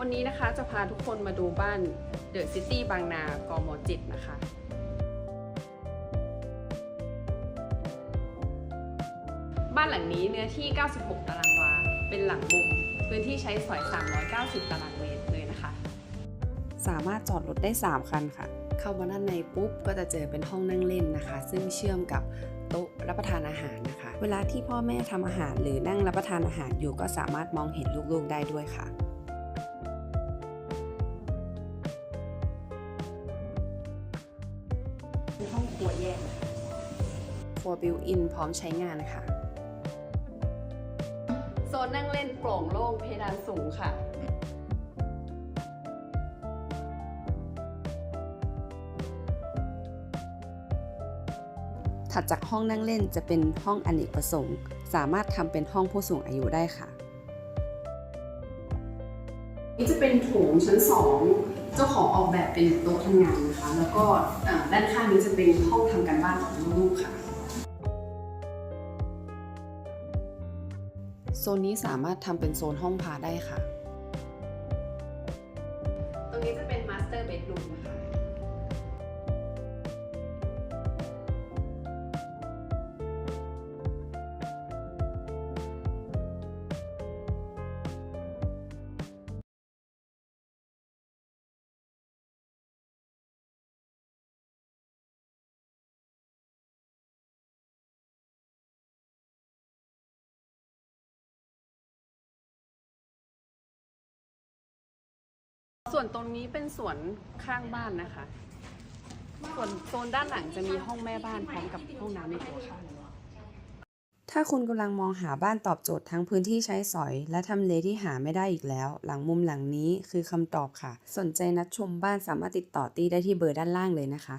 วันนี้นะคะจะพาทุกคนมาดูบ้านเดอะซิตี้บางนากมจิตนะคะบ้านหลังนี้เนื้อที่ 96 ตารางวา เป็นหลังมุม พื้นที่ใช้สอย 390 ตารางเมตรเลยนะคะ สามารถจอดรถได้ 3 คันค่ะ เข้ามาด้านในปุ๊บ ก็จะเจอเป็นห้องนั่งเล่นนะคะ ซึ่งเชื่อมกับโต๊ะรับประทานอาหารนะคะ เวลาที่พ่อแม่ทำอาหารหรือนั่งรับประทานอาหารอยู่ก็สามารถมองเห็นลูกๆได้ด้วยค่ะ เป็นห้องครัวแยกครัวบิวอินพร้อมใช้งานค่ะ โซนนั่งเล่นโปร่งโล่งเพดานสูงค่ะถัดจากห้องนั่งเล่นจะเป็นห้องอเนกประสงค์ สามารถทำเป็นห้องผู้สูงอายุได้ค่ะ นี่จะเป็นโถงชั้นสอง เจ้าของออกแบบเป็นโต๊ะทำงานนะคะ แล้วก็เอ่อด้านข้างนี้จะเป็นห้องทำการบ้านของลูกๆค่ะโซนนี้สามารถทำเป็นโซนห้องพาได้ค่ะ ตรงนี้จะเป็นมาสเตอร์เบดรูมนะคะ ส่วนตรงนี้เป็นสวนข้างบ้านนะคะ ส่วนโซนด้านหลังจะมีห้องแม่บ้านพร้อมกับห้องน้ำในตัวค่ะ ถ้าคุณกำลังมองหาบ้านตอบโจทย์ทั้งพื้นที่ใช้สอย และทำเลที่หาไม่ได้อีกแล้ว หลังมุมหลังนี้คือคำตอบค่ะ สนใจนัดชมบ้านสามารถติดต่อตี้ได้ที่เบอร์ด้านล่างเลยนะคะ